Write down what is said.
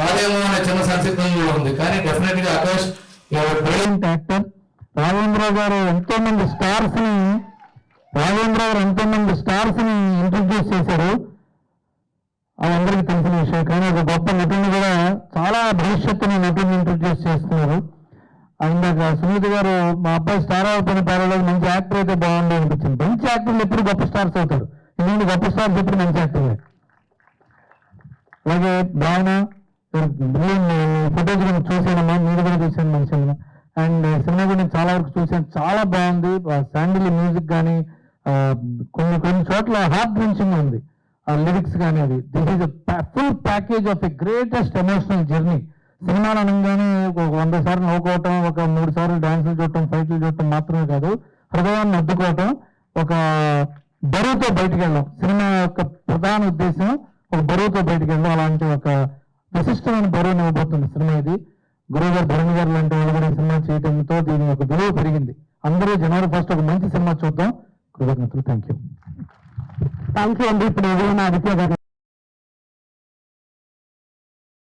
కాదేమో అనే చిన్న సంసిద్ధం కూడా ఉంది. కానీ డెఫినెట్గా ఆకాష్ బ్రిలియంట్ యాక్టర్ రాజేంద్ర గారు ఎంతో మంది స్టార్స్ని రాజేంద్ర గారు ఎంతో మంది స్టార్స్ని ఇంట్రడ్యూస్ చేశారు. అది అందరికీ తెలిసిన విషయం. కానీ ఒక గొప్ప నటుని కూడా చాలా భవిష్యత్తుని నటుని ఇంట్రడ్యూస్ చేస్తున్నారు. ఇందాక సునీత గారు మా అబ్బాయి స్టార్ అవుతున్న పర్వాలేదు మంచి యాక్టర్ అయితే బాగుంది అనిపించింది. మంచి యాక్టర్లు ఎప్పుడు గొప్ప స్టార్స్ అవుతారు? ఎందుకంటే గొప్ప స్టార్స్ ఎప్పుడు మంచి యాక్టర్లే అలాగే భావన ఫోటోస్ కూడా చూసానమ్మా మీరు కూడా చూసాను మన సినిమా. అండ్ సినిమా కూడా నేను చాలా వరకు చూసాను చాలా బాగుంది. శాండిల్ మ్యూజిక్ కానీ కొన్ని కొన్ని చోట్ల హార్ట్ రించింగ్ ఉంది. ఆ లిరిక్స్ కానీ అది this is full package of a greatest emotional journey సినిమాలు అనగానే ఒక వంద సార్లు నవ్వుకోవటం ఒక మూడు సార్లు డాన్సులు చూడటం ఫైట్లు చూడటం మాత్రమే కాదు హృదయాన్ని అద్దుకోవటం ఒక బరువుతో బయటికి వెళ్ళడం. సినిమా యొక్క ప్రధాన ఉద్దేశం ఒక బరువుతో బయటకు వెళ్ళడం అలాంటి ఒక విశిష్టమైన బరువుని ఇవ్వబోతుంది సినిమా ఇది. గురువు గారు భరణి గారు లాంటి వాళ్ళు కూడా సినిమా చేయడంతో దీని యొక్క విలువ పెరిగింది. అందరూ జనవరి ఫస్ట్ ఒక మంచి సినిమా చూద్దాం. కృతజ్ఞతలు థ్యాంక్ యూ థ్యాంక్ యూ అండి. ఇప్పుడు ఏదైనా ఆదిత్య గారు